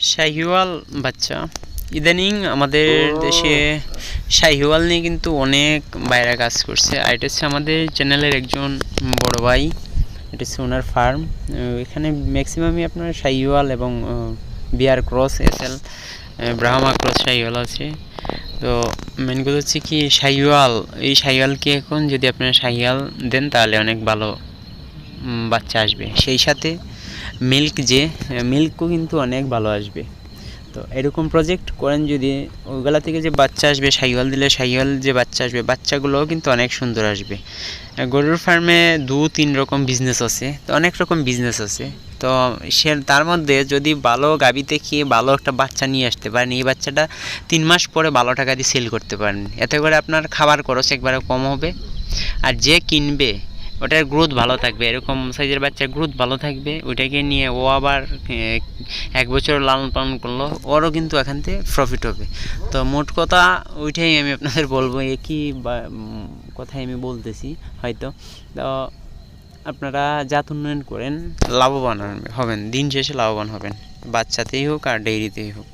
শাহিওয়াল বাচ্চা। ইদানিং আমাদের দেশে শাহিওয়াল নিয়ে কিন্তু অনেক বাইরে কাজ করছে। আর এটা হচ্ছে আমাদের চ্যানেলের একজন বড় ভাই। এটা হচ্ছে ওনার ফার্ম। এখানে ম্যাক্সিমামই আপনার শাহিওয়াল এবং বিয়ার ক্রস এসএল ব্রাহ্মা ক্রস শাহিওয়াল আছে। তো মেন কথা হচ্ছে কি শাহিওয়াল এই শাহিওয়ালকে এখন যদি আপনারা শাহিওয়াল দেন তাহলে অনেক ভালো বাচ্চা আসবে। সেই সাথে মিল্ক যে মিল্কও কিন্তু অনেক ভালো আসবে। তো এরকম প্রজেক্ট করেন যদি ওইগুলা থেকে যে বাচ্চা আসবে সাইওয়াল দিলে সাইওয়াল যে বাচ্চা আসবে, বাচ্চাগুলোও কিন্তু অনেক সুন্দর আসবে। গরুর ফার্মে দু তিন রকম বিজনেস আছে, তো অনেক রকম বিজনেস আছে। তো সে, তার মধ্যে যদি ভালো গাবিতে খেয়ে ভালো একটা বাচ্চা নিয়ে আসতে পারেন, এই বাচ্চাটা তিন মাস পরে ভালো টাকা দিয়ে সেল করতে পারেন। এতে করে আপনার খাবার খরচ একবারে কম হবে। আর যে কিনবে ওটার গ্রোথ ভালো থাকবে, এরকম সাইজের বাচ্চার গ্রোথ ভালো থাকবে, ওইটাকে নিয়ে ও আবার এক বছর লালন পালন করল, ওরও কিন্তু এখান থেকে প্রফিট হবে। তো মোট কথা ওইটাই আমি আপনাদের বলব একই কথাই আমি বলতেছি, হয়তো। তো আপনারা জাত উন্নয়ন করেন। লাভবান হবেন দিন শেষে লাভবান হবেন। বাচ্চাতেই হোক আর ডেইরিতেই হোক।